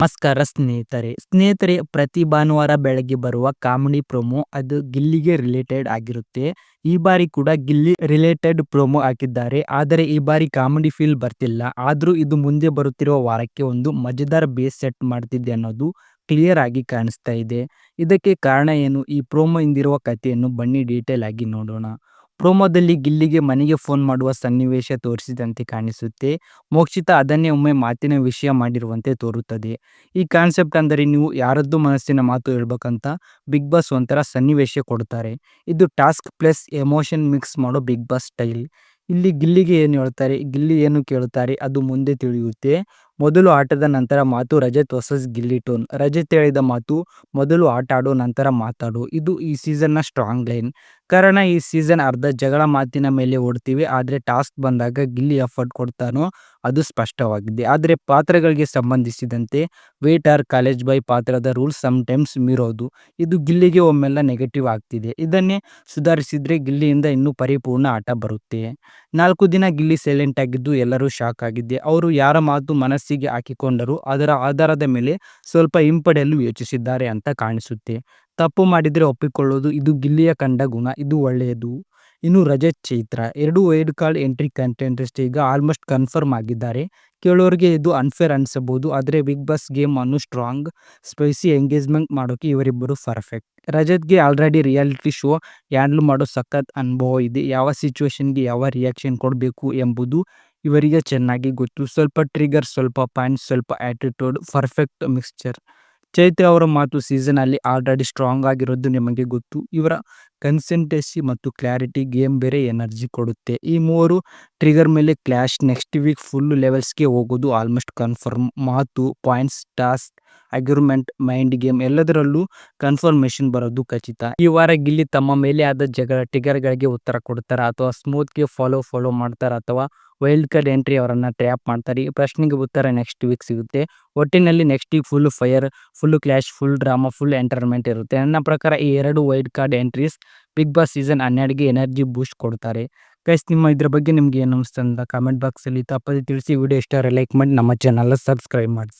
ನಮಸ್ಕಾರ ಸ್ನೇಹಿತರೆ. ಸ್ನೇಹಿತರೆ, ಪ್ರತಿ ಭಾನುವಾರ ಬೆಳಗ್ಗೆ ಬರುವ ಕಾಮಿಡಿ ಪ್ರೊಮೋ ಅದು ಗಿಲ್ಲಿಗೆ ರಿಲೇಟೆಡ್ ಆಗಿರುತ್ತೆ. ಈ ಬಾರಿ ಕೂಡ ಗಿಲ್ಲಿ ರಿಲೇಟೆಡ್ ಪ್ರೊಮೋ ಹಾಕಿದ್ದಾರೆ. ಆದರೆ ಈ ಬಾರಿ ಕಾಮಿಡಿ ಫೀಲ್ ಬರ್ತಿಲ್ಲ. ಆದರೂ ಇದು ಮುಂದೆ ಬರುತ್ತಿರುವ ವಾರಕ್ಕೆ ಒಂದು ಮಜೆದಾರ್ ಬೇಸ್ ಸೆಟ್ ಮಾಡ್ತಿದ್ದೆ ಅನ್ನೋದು ಕ್ಲಿಯರ್ ಆಗಿ ಕಾಣಿಸ್ತಾ ಇದೆ. ಇದಕ್ಕೆ ಕಾರಣ ಏನು? ಈ ಪ್ರೊಮೋ ಹಿಂದಿರುವ ಕಥೆಯನ್ನು ಬನ್ನಿ ಡೀಟೇಲ್ ಆಗಿ ನೋಡೋಣ. ಪ್ರೋಮೋದಲ್ಲಿ ಗಿಲ್ಲಿಗೆ ಮನೆಗೆ ಫೋನ್ ಮಾಡುವ ಸನ್ನಿವೇಶ ತೋರಿಸಿದಂತೆ ಕಾಣಿಸುತ್ತೆ. ಮೋಕ್ಷಿತ ಅದನ್ನೇ ಒಮ್ಮೆ ಮಾತಿನ ವಿಷಯ ಮಾಡಿರುವಂತೆ ತೋರುತ್ತದೆ. ಈ ಕಾನ್ಸೆಪ್ಟ್ ಅಂದರೆ ನೀವು ಯಾರದ್ದು ಮನಸ್ಸಿನ ಮಾತು ಹೇಳ್ಬೇಕಂತ ಬಿಗ್ ಬಾಸ್ ಒಂಥರ ಸನ್ನಿವೇಶ ಕೊಡ್ತಾರೆ. ಇದು ಟಾಸ್ಕ್ ಪ್ಲಸ್ ಎಮೋಷನ್ ಮಿಕ್ಸ್ ಮಾಡೋ ಬಿಗ್ ಬಾಸ್ ಸ್ಟೈಲ್. ಇಲ್ಲಿ ಗಿಲ್ಲಿಗೆ ಏನು ಹೇಳ್ತಾರೆ, ಗಿಲ್ಲಿ ಏನು ಕೇಳುತ್ತಾರೆ ಅದು ಮುಂದೆ ತಿಳಿಯುತ್ತೆ. ಮೊದಲು ಆಟದ ನಂತರ ಮಾತು ರಜತ್ ವರ್ಸಸ್ ಗಿಲ್ಲಿ ಟೋನ್ ರಜತ್ ಹೇಳಿದ ಮಾತು ಮೊದಲು ಆಟ ಆಡು ನಂತರ ಮಾತಾಡು. ಇದು ಈ ಸೀಸನ್ನ ಸ್ಟ್ರಾಂಗ್ ಲೈನ್ ಕಾರಣ ಈ ಸೀಸನ್ ಅರ್ಧ ಜಗಳ ಮಾತಿನ ಮೇಲೆ ಓಡ್ತೀವಿ, ಆದರೆ ಟಾಸ್ಕ್ ಬಂದಾಗ ಗಿಲ್ಲಿ ಎಫರ್ಟ್ ಕೊಡ್ತಾನೋ ಅದು ಸ್ಪಷ್ಟವಾಗಿದೆ. ಆದರೆ ಪಾತ್ರಗಳಿಗೆ ಸಂಬಂಧಿಸಿದಂತೆ ವೇಟ್ ಆರ್ ಕಾಲೇಜ್ ಬೈ ಪಾತ್ರದ ರೂಲ್ಸ್ ಟೈಮ್ಸ್ ಮೀರೋದು. ಇದು ಗಿಲ್ಲಿಗೆ ಒಮ್ಮೆಲ್ಲ ನೆಗೆಟಿವ್ ಆಗ್ತಿದೆ. ಇದನ್ನೇ ಸುಧಾರಿಸಿದರೆ ಗಿಲ್ಲಿಯಿಂದ ಇನ್ನೂ ಪರಿಪೂರ್ಣ ಆಟ ಬರುತ್ತೆ. ನಾಲ್ಕು ದಿನ ಗಿಲ್ಲಿ ಸೈಲೆಂಟ್ ಆಗಿದ್ದು ಎಲ್ಲರೂ ಶಾಕ್ ಆಗಿದ್ದೆ. ಅವರು ಯಾರ ಮಾತು ಮನಸ್ಸಿಗೆ ಹಾಕಿಕೊಂಡರೂ, ಅದರ ಆಧಾರದ ಮೇಲೆ ಸ್ವಲ್ಪ ಹಿಂಪಡೆಯಲು ಯೋಚಿಸಿದ್ದಾರೆ ಅಂತ ಕಾಣಿಸುತ್ತೆ. ತಪ್ಪು ಮಾಡಿದರೆ ಒಪ್ಪಿಕೊಳ್ಳೋದು, ಇದು ಗಿಲ್ಲಿಯ ಕಂಡ ಗುಣ, ಇದು ಒಳ್ಳೆಯದು. ಇನ್ನು ರಜತ್ ಚೈತ್ರ ಎರಡು ವೈಡ್ ಕಾರ್ಡ್ ಎಂಟ್ರಿ ಕಂಟೆಂಟೆಸ್ಟ್ ಈಗ ಆಲ್ಮೋಸ್ಟ್ ಕನ್ಫರ್ಮ್ ಆಗಿದ್ದಾರೆ. ಕೇಳೋರಿಗೆ ಇದು ಅನ್ಫೇರ್ ಅನಿಸಬಹುದು ಆದರೆ ಬಿಗ್ ಬಾಸ್ ಗೇಮ್ ಅನ್ನು ಸ್ಟ್ರಾಂಗ್ ಸ್ಪೈಸಿ ಎಂಗೇಜ್ಮೆಂಟ್ ಮಾಡೋಕೆ ಇವರಿಬ್ಬರು ಪರ್ಫೆಕ್ಟ್ ರಜತ್ಗೆ ಆಲ್ರೆಡಿ ರಿಯಾಲಿಟಿ ಶೋ ಹ್ಯಾಂಡಲ್ ಮಾಡೋ ಸಖತ್ ಅನುಭವ ಇದೆ. ಯಾವ ಸಿಚುವೇಶನ್ಗೆ ಯಾವ ರಿಯಾಕ್ಷನ್ ಕೊಡಬೇಕು ಎಂಬುದು ಇವರಿಗೆ ಚೆನ್ನಾಗಿ ಗೊತ್ತು. ಸ್ವಲ್ಪ ಟ್ರಿಗರ್ ಸ್ವಲ್ಪ ಪಾಯಿಂಟ್ ಸ್ವಲ್ಪ ಆ್ಯಟಿಟ್ಯೂಡ್ ಪರ್ಫೆಕ್ಟ್ ಮಿಕ್ಸ್ಚರ್ ಚೈತ್ರ ಅವರ ಮಾತು ಸೀಸನ್ ಅಲ್ಲಿ ಆಲ್ರೆಡಿ ಸ್ಟ್ರಾಂಗ್ ಆಗಿರೋದು ನಿಮಗೆ ಗೊತ್ತು. ಇವರ ಕನ್ಸೆಂಟೆಸಿ ಮತ್ತು ಕ್ಲಾರಿಟಿ ಗೇಮ್ ಬೇರೆ ಎನರ್ಜಿ ಕೊಡುತ್ತೆ. ಈ ಮೂವರು ಟ್ರಿಗರ್ ಮೇಲೆ ಕ್ಲಾಶ್ ನೆಕ್ಸ್ಟ್ ವೀಕ್ ಫುಲ್ ಲೆವೆಲ್ಸ್ಗೆ ಹೋಗೋದು ಆಲ್ಮೋಸ್ಟ್ ಕನ್ಫರ್ಮ್ ಮಾತು points task agreement mind game ಎಲ್ಲದರಲ್ಲೂ ಕನ್ಫರ್ಮೇಶನ್ ಬರೋದು ಖಚಿತ. ಈ ವಾರ ಗಿಲ್ಲಿ ತಮ್ಮ ಮೇಲೆ ಆದ ಜಗಳ ಟಿಗರ್ಗಳಿಗೆ ಉತ್ತರ ಕೊಡ್ತಾರೆ ಅಥವಾ ಸ್ಮೂತ್ಗೆ ಫಾಲೋ ಫಾಲೋ ಮಾಡ್ತಾರೆ ಅಥವಾ ವೈಲ್ಡ್ ಕಾರ್ಡ್ ಎಂಟ್ರಿ ಅವರನ್ನು ಟ್ರ್ಯಾಪ್ ಮಾಡ್ತಾರೆ. ಈ ಪ್ರಶ್ನೆಗೆ ಉತ್ತರ ನೆಕ್ಸ್ಟ್ ವೀಕ್ ಸಿಗುತ್ತೆ. ಒಟ್ಟಿನಲ್ಲಿ next week full fire full clash full drama full entertainment ಇರುತ್ತೆ. ನನ್ನ ಪ್ರಕಾರ ಈ ಎರಡು wild card entries Bigg Boss season ಹನ್ನೆರಡಿಗೆ energy boost ಕೊಡ್ತಾರೆ. ಗೈಸ್ ನಿಮ್ಮ ಇದ್ರ ಬಗ್ಗೆ ನಿಮ್ಗೆ ಏನು ಅನಿಸ್ತಂತ ಕಾಮೆಂಟ್ ಬಾಕ್ಸಲ್ಲಿ ತಪ್ಪದೆ ತಿಳಿಸಿ ವಿಡಿಯೋ ಇಷ್ಟ ಲೈಕ್ ಮಾಡಿ, ನಮ್ಮ ಚಾನಲ್ ಸಬ್ಸ್ಕ್ರೈಬ್ ಮಾಡಿ